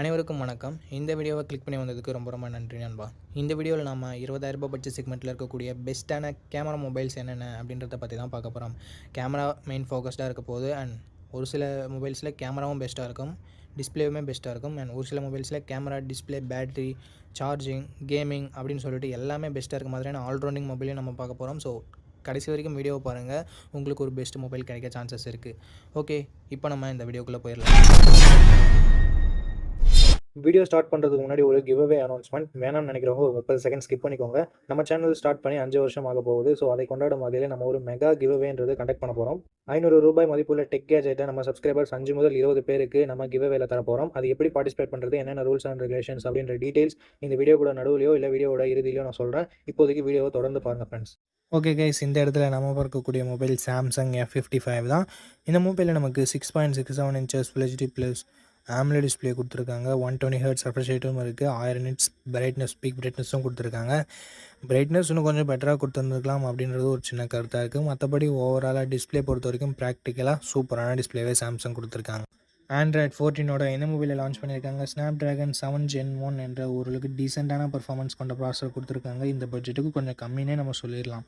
அனைவருக்கும் வணக்கம். இந்த வீடியோவை கிளிக் பண்ணி வந்ததுக்கு ரொம்ப ரொம்ப நன்றி நண்பா. இந்த வீடியோவில் நம்ம இருபதாயிரம் ரூபாய் பட்ஜெட் செக்மெண்ட்டில் இருக்கக்கூடிய பெஸ்ட்டான கேமரா மொபைல்ஸ் என்னென்ன அப்படின்றத பற்றி தான் பார்க்க போகிறோம் கேமரா மெயின் ஃபோக்கஸ்டாக இருக்க போகுது அண்ட் ஒரு சில மொபைல்ஸில் கேமராவும் பெஸ்ட்டாக இருக்கும் டிஸ்பிளேவுமே பெஸ்ட்டாக இருக்கும். அண்ட் ஒரு சில மொபைல்ஸில் camera display battery charging gaming அப்படின்னு சொல்லிட்டு எல்லாமே பெஸ்ட்டாக இருக்க மாதிரியான ஆல்ரவுண்டிங் மொபைலையும் நம்ம பார்க்க போகிறோம் ஸோ கடைசி வரைக்கும் வீடியோவை பாருங்கள் உங்களுக்கு ஒரு பெஸ்ட் மொபைல் கிடைக்க சான்சஸ் இருக்குது ஓகே இப்போ நம்ம இந்த வீடியோக்குள்ளே போயிடலாம். வீடியோ ஸ்டார்ட் பண்ணுறதுக்கு முன்னாடி ஒரு கிவ்வே அனௌன்ஸ்மெண்ட் வேணாம்னு நினைக்கிறவங்க ஒரு முப்பது செகண்ட் ஸ்கிப் பண்ணிக்கோங்க. நம்ம சேனல் ஸ்டார்ட் பண்ணி அஞ்சு வருஷம் ஆக போகுது. ஸோ அதை கொண்டாடும் வகையில் நம்ம ஒரு மெகா கிவ்வேன்றது கண்டக்ட் பண்ண போகிறோம் ஐநூறு ரூபாய் மதிப்புள்ள டெக் கேஜெட்டை நம்ம சப்ஸ்கிரைபர்ஸ் அஞ்சு முதல் இருபது பேருக்கு நம்ம கிவ்அவேல தர போகிறோம் அது எப்படி பார்ட்டிசிபேட் பண்ணுறது என்னென்ன ரூல்ஸ் அண்ட் ரெகுலேஷன்ஸ் அப்படின்ற டீடைல்ஸ் இந்த வீடியோ கூட நடுவிலையோ இல்லை வீடியோவோட இறுதியிலையோ நான் சொல்கிறேன் இப்போதைக்கு வீடியோவை தொடர்ந்து பாருங்கள் ஃப்ரெண்ட்ஸ் ஓகே கைஸ் இந்த இடத்துல நம்ம பார்க்கக்கூடிய mobile Samsung F fifty five தான். இந்த மொபைலில் நமக்கு six point six seven inches full HD plus AMOLED display கொடுத்துருக்காங்க. ஒன் டுவெண்ட்டி ஹர்ட் ரெஃப்ரெஷ் ரேட்டும் இருக்குது ஆயிரம் நிட்ஸ் பிரைட்னஸ் பீக் பிரைட்னஸும் கொடுத்துருக்காங்க. பிரைட்னஸ் இன்னும் கொஞ்சம் பெட்டராக கொடுத்துருந்துருக்கலாம் அப்படின்றது ஒரு சின்ன கருத்தாக இருக்குது மற்றபடி ஓவராலாக டிஸ்பிளே பொறுத்த வரைக்கும் ப்ராக்டிக்கலாக சூப்பரான டிஸ்பிளேவே சாம்சங் கொடுத்துருக்காங்க. ஆண்ட்ராய்ட் ஃபோர்டீனோட என்ன மொபைலில் லான்ச் பண்ணியிருக்காங்க? Snapdragon seven gen one என்ற ஓரளவுக்கு டீசெண்டான பர்ஃபார்மன்ஸ் கொண்ட ப்ராசர் கொடுத்துருக்காங்க. இந்த பட்ஜெட்டுக்கு கொஞ்சம் கம்மினே நம்ம சொல்லிடலாம்.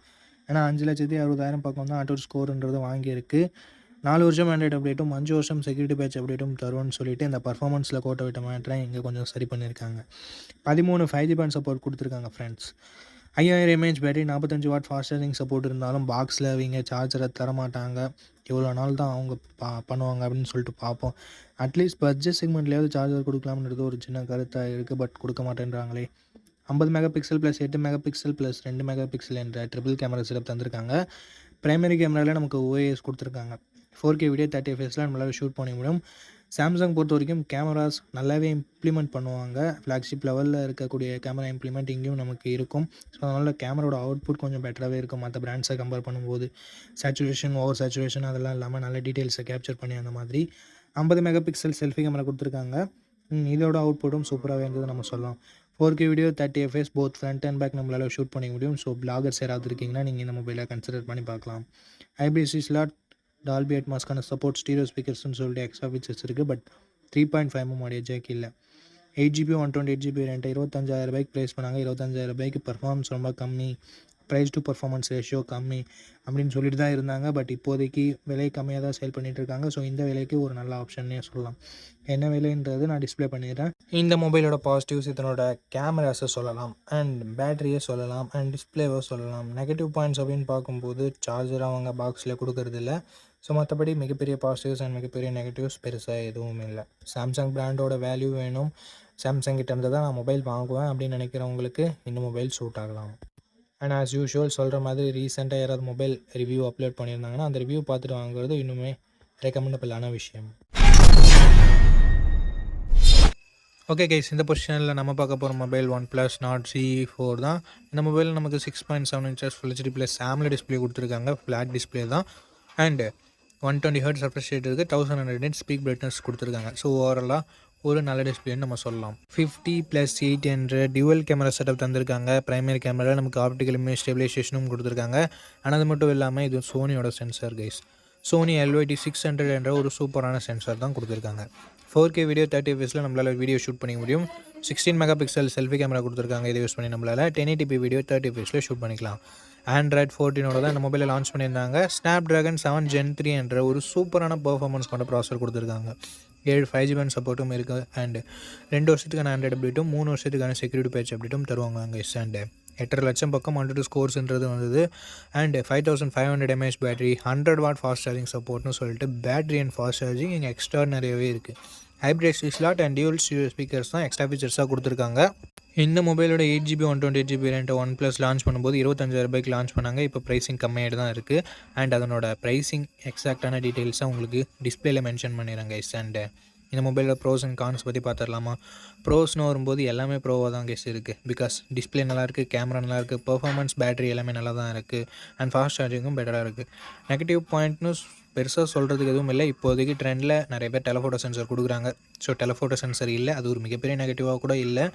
ஏன்னா அஞ்சு லட்சத்தி அறுபதாயிரம் பக்கம் தான் ஆட்டோ ஸ்கோருன்றது வாங்கியிருக்கு. நாலு வருஷம் ஆண்ட்ராய்டு அப்டேட்டும் அஞ்சு வருஷம் செக்யூரிட்டி பேட்ச் அப்டேட்டும் தரும்னு சொல்லிட்டு இந்த பர்ஃபார்மன்ஸில் கோட்டை விட்ட மேட்டரை இங்கே கொஞ்சம் சரி பண்ணியிருக்காங்க. பதிமூணு ஃபைவ் ஜி பேண்ட் சப்போர்ட் கொடுத்துருக்காங்க ஃப்ரெண்ட்ஸ் ஐயாயிரம் எம்ஏஹெச் பேட்டரி நாற்பத்தஞ்சு வாட் ஃபாஸ்ட் சார்ஜிங் சப்போர்ட் இருந்தாலும் பாக்ஸில் அவங்க சார்ஜரை தரமாட்டாங்க. இவ்வளோ நாள் தான் அவங்க பா பண்ணுவாங்க அப்படின்னு சொல்லிட்டு பார்ப்போம். அட்லீஸ்ட் பட்ஜெட் செக்மெண்ட்லேயாவது சார்ஜர் கொடுக்கலாம்ன்றது ஒரு சின்ன கருத்தாக இருக்குது பட் கொடுக்க மாட்டேன்றாங்களே. ஐம்பது மெகா பிக்சல் ப்ளஸ் எட்டு மெகா பிக்சல் ப்ளஸ் ரெண்டு மெகா பிக்சல் என்ற ட்ரிபிள் கேமரா செட்டப் தந்திருக்காங்க. ப்ரைமரி கேமராவில் நமக்கு ஓஏஎஸ் கொடுத்துருக்காங்க. ஃபோர் கே வீடியோ தேர்ட்டி ஃபேஸ்லாம் நம்மளால் ஷூட் பண்ண முடியும். சாம்சங் பொறுத்த வரைக்கும் கேமராஸ் நல்லாவே இம்ப்ளிமெண்ட் பண்ணுவாங்க. ஃப்ளாக்ஷிப் லெவலில் இருக்கக்கூடிய கேமரா இம்ப்ளிமெண்ட் இங்கேயும் நமக்கு இருக்கும். ஸோ அதனால் கேமராவோட அவுட்புட் கொஞ்சம் பெட்டராகவே இருக்கும். மற்ற பிராண்ட்ஸை கம்பேர் பண்ணும்போது. சேச்சுரேஷன் ஓவர் சேச்சுரேஷன் அதெல்லாம் இல்லாமல் நல்ல டீட்டெயில்ஸை கேப்சர் பண்ணி அந்த மாதிரி ஐம்பது மெகா பிக்சல் செல்ஃபி கேமரா கொடுத்துருக்காங்க இதோட அவுட்புட்டும் சூப்பராகவே இருந்தது நம்ம சொல்லலாம். Four K video thirty FPS both front and back நம்மளால் ஷூட் பண்ணிக்க முடியும். ஸோ பிளாகர்ஸ் யாராவது இருக்கீங்கன்னா நீங்கள் இந்த மொபைலை கன்சிடர் பண்ணி பார்க்கலாம். ஐபிஎஸ்சி ஸ்லாட் டால்பி அட்மாஸ்க்கான சப்போர்ட் ஸ்டீரியோ ஸ்பீக்கர்ஸ்னு சொல்லிட்டு எக்ஸ்ட்ரா ஃபீச்சர்ஸ் இருக்குது பட் த்ரீ பாயிண்ட் ஃபைவ் உடைய ஜேக் இல்லை. Eight GB one twenty eight GB ரெண்டு இருபத்தஞ்சாயிரம் ரூபாய்க்கு ப்ரைஸ் பண்ணாங்க. இருபத்தஞ்சாயிரம் ரூபாய்க்கு பர்ஃபார்மன்ஸ் ரொம்ப கம்மி. ப்ரைஸ் டு பர்ஃபார்மன்ஸ் ரேஷியோ கம்மி அப்படின்னு சொல்லிட்டு தான் இருந்தாங்க. பட் இப்போதைக்கு விலை கம்மியாக தான் சேல் பண்ணிகிட்டு இருக்காங்க. ஸோ இந்த விலைக்கு ஒரு நல்ல ஆப்ஷன்னே சொல்லலாம். என்ன விலைன்றது நான் டிஸ்பிளே பண்ணிடுறேன். இந்த மொபைலோட பாசிட்டிவ்ஸ் இதனோட கேமராஸை சொல்லலாம். அண்ட் பேட்டரியை சொல்லலாம். அண்ட் டிஸ்ப்ளேவை சொல்லலாம். நெகட்டிவ் பாயிண்ட்ஸ் அப்படின்னு பார்க்கும்போது சார்ஜர் அவங்க பாக்ஸில் கொடுக்கறதில்ல. ஸோ மற்றபடி மிகப்பெரிய பாசிட்டிவ்ஸ் அண்ட் மிகப்பெரிய நெகட்டிவ்ஸ் பெருசாக எதுவும் இல்லை. சாம்சங் பிராண்டோட வேல்யூ வேணும். சாம்சங் கிட்ட இருந்து தான் நான் மொபைல் வாங்குவேன் அப்படின்னு நினைக்கிறவங்களுக்கு இந்த மொபைல் சூட் ஆகலாம். அண்ட் ஆஸ் யூஷுவல் சொல்கிற மாதிரி ரீசெண்டாக யாராவது மொபைல் ரிவ்யூ அப்லோட் பண்ணியிருந்தாங்கன்னா அந்த ரிவ்யூ பார்த்துட்டு வாங்குறது இன்னுமே ரெக்கமெண்டபிளான விஷயம். ஓகே கைஸ் இந்த பொசிஷனில் நம்ம பார்க்க போகிற mobile one plus Nord C four தான். இந்த மொபைலில் நமக்கு six point seven inches full HD plus AMOLED display கொடுத்துருக்காங்க. ஃப்ளாட் டிஸ்பிளே தான். And one twenty hertz surface rate இருக்குது thousand hundred nits peak brightness கொடுத்துருக்காங்க. ஸோ ஓவராலாக ஒரு நல்ல டிஸ்பிளேன்னு நம்ம சொல்லலாம். ஃபிஃப்டி ப்ளஸ் எயிட் என்ற டியூவல் கேமரா செட்டப் தந்திருக்காங்க. ப்ரைமரி கேமரா நமக்கு ஆப்டிக்கல் இமேஜ் ஸ்டெபிலைசேஷனும் கொடுத்துருக்காங்க. ஆனால் அது மட்டும் இல்லாமல் இது சோனியோட sensor guys Sony LYT six hundred என்ற ஒரு சூப்பரான சென்சார் தான் கொடுத்துருக்காங்க. ஃபோர் கே வீடியோ தேர்ட்டி எஃப்எஸில் நம்மளால் வீடியோ ஷூட் பண்ணிக்க முடியும். Sixteen mega pixel selfie camera கொடுத்துருக்காங்க. இதை யூஸ் பண்ணி நம்மளால். Ten eighty p video thirty எஃப்எஸில் shoot பண்ணிக்கலாம். ஆண்ட்ராய்ட் ஃபோர்டீனோட தான் இந்த மொபைலை லான்ச் பண்ணியிருந்தாங்க. Snapdragon seven gen three என்ற ஒரு சூப்பரான பர்ஃபார்மன்ஸ் கொண்ட ப்ராசர் கொடுத்துருக்காங்க. ஏழு ஃபைவ் ஜி பேண்ட் சப்போர்ட்டும் இருக்குது அண்ட் ரெண்டு வருஷத்துக்கான ஆண்ட்ராய்டு அப்டேட்டும் மூணு வருஷத்துக்கான செக்யூரிட்டி பேட்ச் அப்டேட்டும் தருவாங்க அங்கே அண்டு எட்டரை லட்சம் பக்கம் ஹண்ட்ரட் ஸ்கோர்ஸ்ன்றது வந்தது. And five thousand five hundred MAH battery hundred watt fast charging சப்போர்ட்னு சொல்லிட்டு பேட்டரி அண்ட் ஃபாஸ்ட் சார்ஜிங் இங்கே எக்ஸ்ட்ரா நிறையவே இருக்குது hybrid slot and dual speakers தான் எக்ஸ்ட்ரா ஃபீச்சர்ஸாக கொடுத்துருக்காங்க. இந்த மொபைலோட eight GB one twenty GB ரெண்டு ஒன் ப்ளஸ் லான்ச் பண்ணும்போது இருபத்தஞ்சாயிரம் ரூபாய்க்கு லான்ச் பண்ணாங்க. இப்போ ப்ரைஸிங் கம்மியாகிட்டு தான் இருக்குது அண்ட் அதனோட ப்ரைஸிங் எக்ஸாக்டான டீட்டெயில்ஸாக உங்களுக்கு டிஸ்பிளேல மென்ஷன் பண்ணிடுறாங்க எஸ் அண்ட் இந்த மொபைலில் ப்ரோஸ் அண்ட் கான்ஸ் பற்றி பார்த்துடலாமா ப்ரோஸ்னு வரும்போது எல்லாமே ப்ரோவாக தான் கெஸ் இருக்குது பிகாஸ் டிஸ்பிளே நல்லா இருக்குது கேமரா நல்லா இருக்குது பெர்ஃபார்மன்ஸ் பேட்டரி எல்லாமே நல்லா தான் இருக்குது அண்ட் ஃபாஸ்ட் சார்ஜிங்கும் பெட்டராக இருக்குது நெகட்டிவ் பாயிண்ட்னு பெருசாக சொல்கிறதுக்கு எதுவும் இல்லை. இப்போதைக்கு ட்ரெண்டில் நிறைய பேர் டெலஃபோட்டோ சென்சர் கொடுக்குறாங்க. ஸோ டெலஃபோட்டோ சென்சர் இல்லை. அது ஒரு மிகப்பெரிய நெகட்டிவாக கூட இல்லை.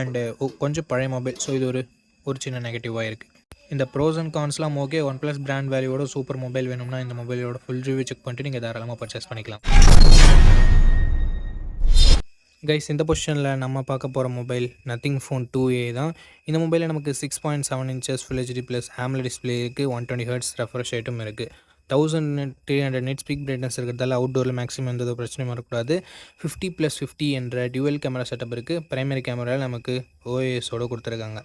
அண்டு கொஞ்சம் பழைய மொபைல் ஸோ இது ஒரு ஒரு சின்ன நெகட்டிவாக இருக்குது இந்த ப்ரோஸ் அண்ட் கான்ஸ்லாம் ஓகே ஒன் ப்ளஸ் பிராண்ட் வேல்யூவோட சூப்பர் மொபைல் வேணும்னா இந்த மொபைலோட ஃபுல் ரிவ்யூ செக் பண்ணிட்டு நீங்கள் தாராளமாக பர்ச்சேஸ் பண்ணிக்கலாம். கைஸ் இந்த பொசிஷனில் நம்ம பார்க்க போகிற mobile Nothing phone two A தான். இந்த மொபைலில் நமக்கு six point seven inches full HD plus AMOLED display இருக்குது ஒன் டுவெண்ட்டி ஹர்ட்ஸ் ரெஃப்ரெஷ் ரேட்டும் இருக்குது thousand three hundred nits peak brightness இருக்கிறதால அவுட்டோரில் மேக்ஸிமம் எந்த ஒரு பிரச்சனையும் வரக்கூடாது. ஃபிஃப்டி ப்ளஸ் ஃபிஃப்டி என்ற டியூவல் கேமரா செட்டப் இருக்குது பிரைமரி கேமராவில் நமக்கு ஓஎஸோடு கொடுத்துருக்காங்க.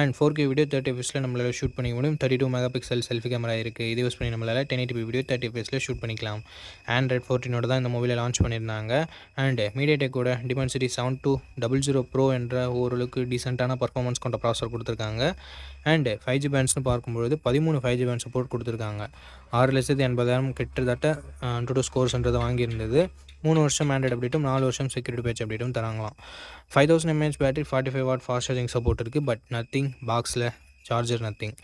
And four K video thirty எஃப்எஸில் நம்மளால் ஷூட் பண்ணிக்க முடியும். Thirty two mega pixel selfie camera இருக்குது இது யூஸ் பண்ணி நம்மளால் டென் எயிட்டி வீடியோ தேர்ட்டி எஃப்எஸில் ஷூட் பண்ணிக்கலாம். ஆண்ட்ராய்ட் ஃபோர்டீனோட தான் இந்த மொபைலை லான்ச் பண்ணியிருந்தாங்க. And மீடியாடெக்கோட Dimensity seven two double zero pro என்ற ஓரளவுக்கு டீசெண்டான பர்ஃபார்மன்ஸ் கொண்ட ப்ராசர் கொடுத்துருக்காங்க. அண்டு ஃபைவ் ஜி பேண்ட்ஸ்னு பார்க்கும்பொழுது பதிமூணு ஃபைவ் ஜி பேண்ட் சப்போர்ட் கொடுத்துருக்காங்க. ஆறு லட்சத்து எண்பதாயிரம் கிட்டத்தட்ட டூ ஸ்கோர்ஸ்ன்றதை வாங்கியிருந்தது. மூணு வருஷம் ஆண்ட்ராய்ட் அப்டேட்டும் நாலு வருஷம் செக்யூரிட்டி பேட்ச் அப்டேட்டும் தராங்களாம். Five thousand MAH battery forty five watt fast charging support இருக்குது பட் நத்திங் பாக்ஸில் சார்ஜர் நத்திங்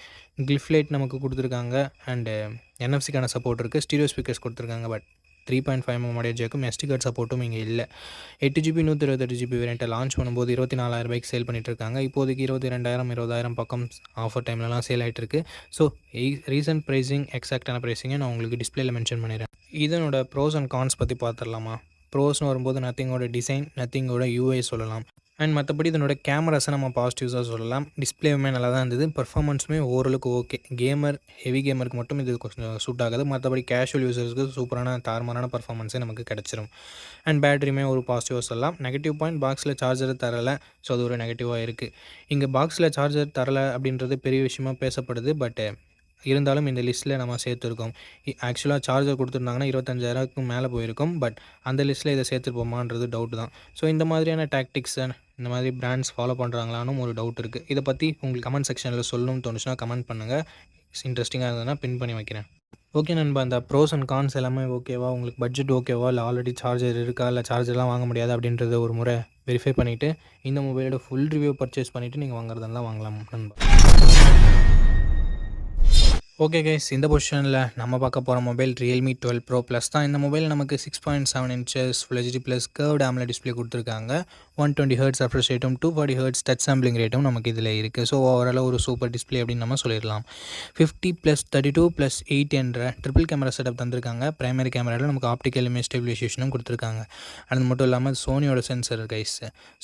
கிளிஃப் லைட் நமக்கு கொடுத்துருக்காங்க அண்டு என்எஃப்சிக்கான சப்போர்ட் இருக்குது ஸ்டீரியோ ஸ்பீக்கர்ஸ் கொடுத்துருக்காங்க but three point five M உடைய ஜேக்கும் எஸ்டி கார்டு சப்போர்ட்டும் இங்கே இல்லை. எட்டு ஜிபி நூற்றி இருபத்தெட்டு ஜிபி வேரியண்ட்டை லான்ச் பண்ணும்போது இருபத்தி நாலாயிரம் ரூபாய்க்கு சேல் பண்ணிட்டு இருக்காங்க. இப்போதைக்கு இருபத்தி ரெண்டாயிரம் இருபதாயிரம் பக்கம் ஆஃபர் டைம்லலாம் சேல் ஆகிட்டு இருக்கு. ஸோ ரீசன்ட் ப்ரைஸிங் எக்ஸாக்டான ப்ரைஸிங்கை நான் உங்களுக்கு டிஸ்பிளேல மென்ஷன் பண்ணிடுறேன். இதனோட ப்ரோஸ் அண்ட் கான்ஸ் பற்றி பார்த்துடலாமா ப்ரோஸ்னு வரும்போது நத்திங்கோட டிசைன் நத்திங்கோட யூஐ சொல்லலாம். அண்ட் மற்றபடி இதனோட கேமராஸை நம்ம பாசிட்டிவ்ஸாக சொல்லலாம். டிஸ்பிளேவுமே நல்லா தான் இருந்தது. பர்ஃபார்மன்ஸுமே ஓரளவுக்கு ஓகே கேமர் ஹெவி கேமருக்கு மட்டும் இது கொஞ்சம் சூட் ஆகாது. மற்றபடி கேஷுவல் யூசர்ஸ்க்கு சூப்பரான தாறுமாறான பர்ஃபார்மன்ஸே நமக்கு கிடச்சிரும். அண்ட் பேட்டரியுமே ஒரு பாசிட்டிவாக சொல்லலாம். நெகட்டிவ் பாயிண்ட் பாக்ஸில் சார்ஜர் தரலை. ஸோ அது ஒரு நெகட்டிவாக இருக்குது இங்கே பாக்ஸில் சார்ஜர் தரலை அப்படின்றது பெரிய விஷயமா பேசப்படுது. பட்டு இருந்தாலும் இந்த லிஸ்ட்டில் நம்ம சேர்த்துருக்கோம். ஆக்சுவலாக சார்ஜர் கொடுத்துருந்தாங்கன்னா இருபத்தஞ்சாயிரத்துக்கு மேலே போயிருக்கும். பட் அந்த லிஸ்ட்டில் இதை சேர்த்துருப்போமான்றது டவுட் தான். ஸோ இந்த மாதிரியான டாக்டிக்ஸை இந்த மாதிரி பிராண்ட்ஸ் ஃபாலோ பண்ணுறாங்களான்னு ஒரு டவுட் இருக்குது இதை பற்றி உங்களுக்கு கமெண்ட் செக்ஷனில் சொல்லணும்னு தோணுச்சுன்னா கமெண்ட் பண்ணுங்கள் இன்ட்ரெஸ்டிங்காக இருந்ததுன்னா பின் பண்ணி வைக்கிறேன். ஓகே நண்பா அந்த ப்ரோஸ் அண்ட் கான்ஸ் எல்லாமே ஓகேவா உங்களுக்கு பட்ஜெட் ஓகேவா இல்லை ஆல்ரெடி சார்ஜர் இருக்கா? இல்லை சார்ஜர்லாம் வாங்க முடியாது அப்படின்றத ஒரு முறை வெரிஃபை பண்ணிவிட்டு இந்த மொபைலோட ஃபுல் ரிவ்யூ பர்ச்சேஸ் பண்ணிவிட்டு நீங்கள் வாங்குறதெல்லாம் வாங்கலாம் நண்பா. ஓகே கைஸ் இந்த பொசிஷனில் நம்ம பார்க்க போகிற mobile Realme twelve pro plus தான். இந்த மொபைல் நமக்கு six point seven inches full HD plus curved AMOLED display கொடுத்துருக்காங்க. ஒன் டுவெண்ட்டி ஹர்ட்ஸ் ரெஃப்ரெஷ் ரேட்டும் two forty hertz touch sampling ரேட்டும் நமக்கு இதில் இருக்குது. ஸோ ஓவராலாக ஒரு சூப்பர் டிஸ்பிளே அப்படின்னு நம்ம சொல்லிடலாம். Fifty plus thirty two plus eight என்ற ட்ரிபிள் கேமரா செட்டப் தந்திருக்காங்க. ப்ரைமரி கேமராவில் நமக்கு ஆப்டிக்கல் இமேஜ் ஸ்டெபிலைசேஷனும் கொடுத்துருக்காங்க. அது மட்டும் இல்லாமல் சோனியோட sensor guys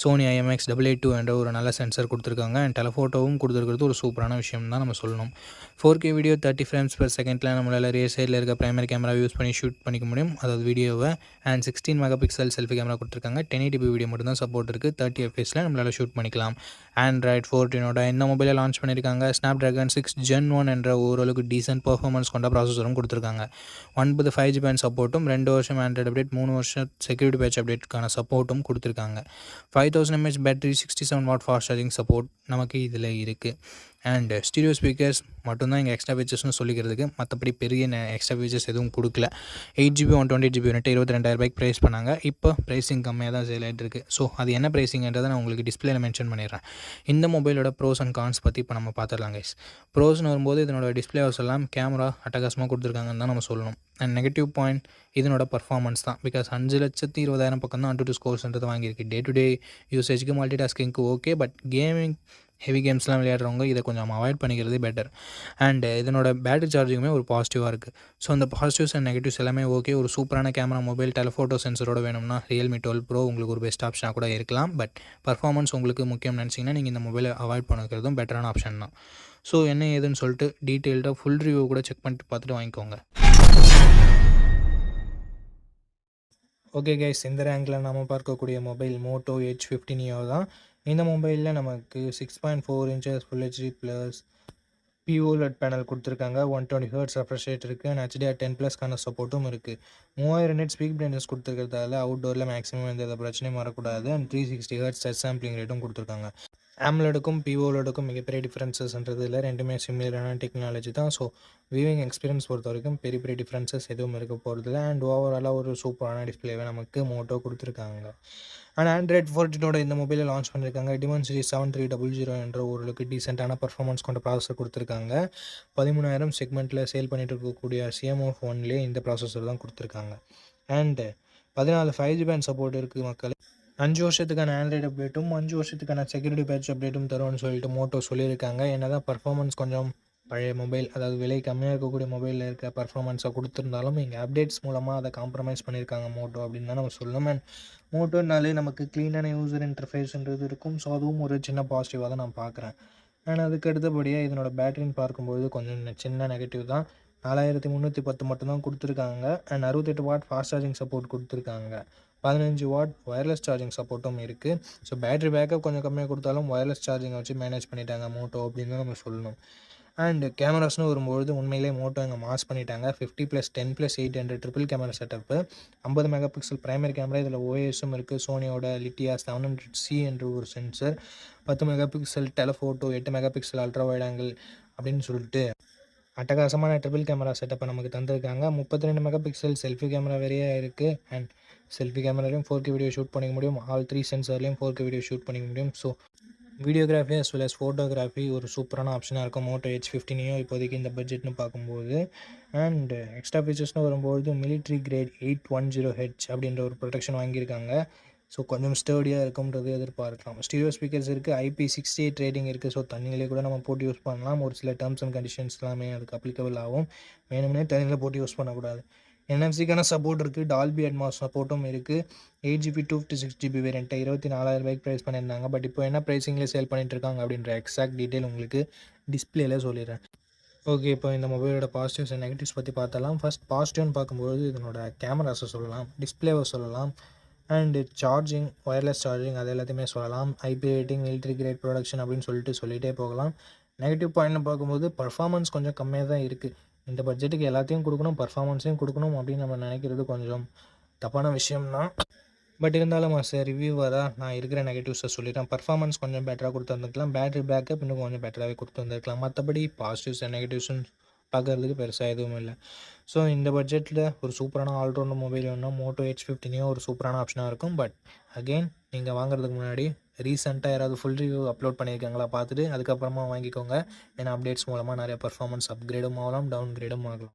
Sony IMX double eight two என்ற ஒரு நல்ல சென்சர் கொடுத்துருக்காங்க. அண்ட் டெலஃபோட்டோவும் கொடுத்துருக்கிறது ஒரு சூப்பரான விஷயம் தான் நம்ம சொல்லணும். Four K video thirty frames per செகண்டில் நம்மளால் ரியர் சைடில் இருக்க ப்ரைமரி கேமரா யூஸ் பண்ணி ஷூட் பண்ணிக்க முடியும். அதாவது வீடியோவை and sixteen mega pixel selfie camera கொடுத்துருக்காங்க. டென் எயிட்டி வீடியோ மட்டும் தான் சப்போர்ட் போட்டிருக்கு. தேர்ட்டி எஃப்எஸில் நம்மளால் ஷூட் பண்ணிக்கலாம். ஆண்ட்ராய்ட் ஃபோர்டீனோட இந்த மொபைலை லான்ச் பண்ணியிருக்காங்க. Snapdragon six gen one என்ற ஓரளவுக்கு டீசென்ட் பர்ஃபார்மன்ஸ் கொண்ட ப்ராசஸரும் கொடுத்துருக்காங்க. ஒன்பது ஃபைவ் ஜி பேண்ட் சப்போர்ட்டும் ரெண்டு வருஷம் ஆண்ட்ராய்ட் அப்டேட் மூணு வருஷம் செக்யூரிட்டி பேட்ச் அப்டேட்டுக்கான சப்போர்ட்டும் கொடுத்துருக்காங்க. Five thousand MAH battery sixty seven watt fast charging support நமக்கு இதில் இருக்குது அண்ட் ஸ்டீரியோ ஸ்பீக்கர்ஸ் மட்டும்தான் இங்கே எக்ஸ்ட்ரா ஃபீச்சர்ஸ்னு சொல்லிக்கிறதுக்கு. மற்றபடி பெரிய எக்ஸ்ட்ரா ஃபீச்சர்ஸ் எதுவும் கொடுக்கல. Eight GB one twenty GB வந்துட்டு இருபத்தி ப்ரைஸ் பண்ணாங்க. இப்போ ப்ரைஸிங் கம்மியாக தான் சேல் ஆகிட்டு இருக்குது ஸோ அது என்ன ப்ரைஸிங்கன்றதை நான் உங்களுக்கு டிஸ்பிளேல மென்ஷன் பண்ணிடுறேன். இந்த மொபைலோட ப்ரோஸ் அண்ட் கான்ஸ் பற்றி இப்போ நம்ம பார்த்துடலாம் கைஸ் ப்ரோஸ்னு வரும்போது இதனோட டிஸ்பிளே சொல்லலாம் கேமரா அட்டகாசமாக கொடுத்துருக்காங்கன்னு தான் நம்ம சொல்லணும். அண்ட் நெகட்டிவ் பாயிண்ட் இதனோட பர்ஃபார்மன்ஸ் தான். பிகாஸ் அஞ்சு லட்சத்தி இருபதாயிரம் பக்கம் தான் டூ டூ ஸ்கோர்ஸ்ன்றது வாங்கியிருக்கு. டே டு டே யூசேஜ்க்கு மல்டி டாஸ்கிங்க்கு ஓகே பட் கேமிங் ஹெவி கேம்ஸ்லாம் விளையாடுறவங்க இதை கொஞ்சம் அவாய்ட் பண்ணிக்கிறது பெட்டர் அண்ட் இதனோட பேட்டரி சார்ஜிங்குமே ஒரு பாசிட்டிவாக இருக்குது ஸோ அந்த பாசிட்டிவ்ஸ் அண்ட் நெகட்டிவ்ஸ் எல்லாமே ஓகே ஒரு சூப்பரான கேமரா மொபைல் டெலஃபோட்டோ சென்சரோட வேணும்னா ரியல்மி டுவெல் ப்ரோ உங்களுக்கு ஒரு பெஸ்ட் ஆப்ஷனாக கூட இருக்கலாம். பட் பர்ஃபார்மன்ஸ் உங்களுக்கு முக்கியம் நினச்சிங்கன்னா நீங்கள் இந்த மொபைலை அவாய்ட் பண்ணிக்கிறதும் பெட்டரான ஆப்ஷன் தான். ஸோ என்ன ஏதுன்னு சொல்லிட்டு டீட்டெயில்டாக ஃபுல் ரிவ்யூ கூட செக் பண்ணிட்டு பார்த்துட்டு வாங்கிக்கோங்க. ஓகே கைஸ் இந்த ரேங்கில் நம்ம பார்க்கக்கூடிய மொபைல் மோட்டோ ஹெச் ஃபிஃப்டினியோ தான். இந்த மொபைலில் நமக்கு six point four inches full HD plus pOLED panel கொடுத்துருக்காங்க. One twenty hertz refresh rate இருக்குது அண்ட் ஹெச்டிஆர் டென் ப்ளஸ்க்கான சப்போர்ட்டும் இருக்குது மூவாயிரம் நெட் ஸ்பீக் பிரைட்னஸ் கொடுத்துருக்கிறதால அவுட்டோரில் மேக்ஸிமம் எந்த பிரச்சனையும் வரக்கூடாது. And three sixty hertz touch sampling ரேட்டும் கொடுத்துருக்காங்க. ஆம்லோடுக்கும் பிஓலோடுக்கும் மிகப்பெரிய டிஃப்ரென்சஸ்ன்றது இல்லை ரெண்டுமே சிமிலரான டெக்னாலஜி தான். ஸோ வியூவிங் எக்ஸ்பீரியன்ஸ் பொறுத்த வரைக்கும் பெரிய பெரிய டிஃப்ரென்சஸ் எதுவும் இருக்க போகிறதில்ல அண்ட் ஓவராலாக ஒரு சூப்பரான டிஸ்பிளேவை நமக்கு மோட்டோ கொடுத்துருக்காங்க. அண்ட் ஆண்ட்ராய்ட் ஃபோர்டீனோட இந்த மொபைலை லான்ச் பண்ணியிருக்காங்க Dimensity seven three double zero என்ற ஓரளவுக்கு டீசெண்டான பர்ஃபார்மன்ஸ் கொண்ட ப்ராசஸர் கொடுத்துருக்காங்க. பதிமூணாயிரம் செக்மெண்ட்டில் சேல் பண்ணிட்டு இருக்கக்கூடிய சிஎம்ஓ ஃபோன்லேயே இந்த ப்ராசஸர் தான் கொடுத்துருக்காங்க. அண்டு பதினாலு ஃபைவ் ஜி பேண்ட் சப்போர்ட் இருக்குது மக்கள். அஞ்சு வருஷத்துக்கான ஆண்ட்ராய்டு அப்டேட்டும் அஞ்சு வருஷத்துக்கான செக்யூரிட்டி பேட்ச் அப்டேட்டும் தரும்னு சொல்லிட்டு மோட்டோ சொல்லியிருக்காங்க. என்ன தான் பர்ஃபார்மன்ஸ் கொஞ்சம் பழைய மொபைல் அதாவது விலை கம்மியாக இருக்கக்கூடிய மொபைலில் இருக்க பர்ஃபார்மன்ஸை கொடுத்துருந்தாலும் இங்கே அப்டேட்ஸ் மூலமாக அதை காம்ப்ரமைஸ் பண்ணியிருக்காங்க மோட்டோ அப்படின்னு தான் நம்ம சொல்லணும். அண்ட் மோட்டோனாலே நமக்கு க்ளீனான யூசர் இன்டர்ஃபேஸ்ன்றது இருக்கும். ஸோ அதுவும் ஒரு சின்ன பாசிட்டிவாக தான் நான் பார்க்குறேன். அண்ட் அதுக்கு அடுத்தபடியாக இதனோட பேட்டரின்னு பார்க்கும்போது கொஞ்சம் சின்ன நெகட்டிவ் தான். நாலாயிரத்தி முந்நூற்றி பத்து மட்டும்தான் கொடுத்துருக்காங்க. அண்ட் அறுபத்தெட்டு வாட் ஃபாஸ்ட் சார்ஜிங் சப்போர்ட் கொடுத்துருக்காங்க. பதினஞ்சு வாட் ஒயர்லெஸ் சார்ஜிங் சப்போர்ட்டும் இருக்குது ஸோ பேட்டரி பேக்கப் கொஞ்சம் கம்மியாக கொடுத்தாலும் ஒயர்லெஸ் சார்ஜிங்கை வச்சு மேனேஜ் பண்ணிட்டாங்க. மோட்டோ அப்படின்னு தான் நம்ம சொல்லணும். அண்ட் கேமராஸ்னு வரும்பொழுது உண்மையிலே மோட்டோ இங்கே மாஸ் பண்ணிட்டாங்க. Fifty plus ten plus eight hundred triple camera setup ஐம்பது மெகா பிக்சல் ப்ரைமரி கேமரா இதில் ஓஎஸும் இருக்குது சோனியோட லிட்டியா செவன் ஹண்ட்ரட் சி என்ற ஒரு சென்சர் பத்து மெகா பிக்சல் டெலஃபோட்டோ எட்டு mega pixel ultra wide angle அப்படின்னு சொல்லிட்டு அட்டகாசமான ட்ரிபிள் கேமரா செட்டப்பை நமக்கு தந்திருக்காங்க. முப்பத்தி ரெண்டு மெகா பிக்சல் செல்ஃபி கேமரா வேறையே இருக்குது அண்ட் செல்ஃபி கேமராலையும் ஃபோர் கே வீடியோ ஷூட் பண்ணிக்க முடியும். ஆல் த்ரீ சென்சர்லேயும் ஃபோர் கே வீடியோ ஷூட் பண்ணிக்க முடியும். So videography as well as photography ஒரு சூப்பரான ஆப்ஷனாக இருக்கும். மோட்டோ ஹெச் ஃபிஃப்டினையும் இப்போதைக்கு இந்த பட்ஜெட்னு பார்க்கும்போது. அண்ட் எக்ஸ்ட்ரா ஃபீச்சர்ஸ்னு வரும்போது military grade eight one zero H அப்படின்ற ஒரு ப்ரொடெக்ஷன் வாங்கியிருக்காங்க. ஸோ கொஞ்சம் ஸ்டர்டியாக இருக்கும்ன்றது எதிர்பார்க்கலாம். ஸ்டீரியோ ஸ்பீக்கர்ஸ் இருக்குது ஐபி சிக்ஸ்டி எயிட் ரேட்டிங் இருக்குது ஸோ தண்ணியிலே கூட நம்ம போட்டு யூஸ் பண்ணலாம். ஒரு சில டேர்ம்ஸ் அண்ட் கண்டிஷன்ஸ் எல்லாமே அதுக்கு அப்ளிகபிள் ஆகும். வேணும்னே தண்ணியில் போட்டு யூஸ் பண்ணக்கூடாது. என்எஃப்சிக்கான சப்போர்ட் இருக்குது டால்பி அட்மாஸ் சப்போர்ட்டும் இருக்குது eight GB two fifty six GB வேரியண்ட்டை இருபத்தி நாலாயிரம் ரூபாய்க்கு ப்ரைஸ் பண்ணியிருந்தாங்க. பட் இப்போ என்ன ப்ரைஸிங்கில் சேல் பண்ணிட்டுருக்காங்க அப்படின்ற எக்ஸாக்ட் டீட்டெயில் உங்களுக்கு டிஸ்பிளேல சொல்லிடுறேன். ஓகே இப்போ இந்த மொபைலோட பாசிட்டிவ்ஸ் அண்ட் நெகட்டிவ்ஸ் பற்றி பார்த்தலாம் ஃபஸ்ட் பாசிட்டிவ்னு பார்க்கும்போது இதனோட கேமராஸை சொல்லலாம். டிஸ்பிளேவை சொல்லலாம். அண்டு சார்ஜிங் ஒயர்லெஸ் சார்ஜிங் அது எல்லாத்தையுமே சொல்லலாம். IP rating military grade protection அப்படின்னு சொல்லிட்டு சொல்லிகிட்டே போகலாம். நெகட்டிவ் பாயிண்ட்னு பார்க்கும்போது பர்ஃபார்மன்ஸ் கொஞ்சம் கம்மியாக தான் இருக்குது இந்த பட்ஜெட்டுக்கு எல்லாத்தையும் கொடுக்கணும் பர்ஃபார்மன்ஸையும் கொடுக்கணும் அப்படின்னு நம்ம நினைக்கிறது கொஞ்சம் தப்பான விஷயம்தான். பட் இருந்தாலும் சார் ரிவ்யூவாக தான் நான் இருக்கிற நெகட்டிவ்ஸை சொல்லிடுறேன். பர்ஃபார்மன்ஸ் கொஞ்சம் பெட்டராக கொடுத்துருந்துருக்கலாம் பேட்டரி பேக்கப் இன்னும் கொஞ்சம் பெட்டராகவே கொடுத்துருந்துருக்கலாம் மற்றபடி பாசிட்டிவ்ஸ் அண்ட் நெகட்டிவ்ஸ்னு பார்க்குறதுக்கு பெருசாக எதுவும் இல்லை. ஸோ இந்த பட்ஜெட்டில் ஒரு சூப்பரான ஆல்ரவுண்டர் மொபைல் வேணும்னா மோட்டோ எயிட் ஃபிஃப்டினையும் ஒரு சூப்பரான ஆப்ஷனாக இருக்கும். பட் அகெயின் நீங்கள் வாங்குறதுக்கு முன்னாடி ரீசெண்டாக யாராவது ஃபுல் ரிவ்யூ அப்லோட் பண்ணியிருக்காங்களா பார்த்துட்டு அதுக்கப்புறமா வாங்கிக்கோங்க. ஏன்னா அப்டேட்ஸ் மூலமாக நிறைய பர்ஃபார்மன்ஸ் அப்கிரேடும் ஆகலாம் டவுன் கிரேடும் ஆகலாம்.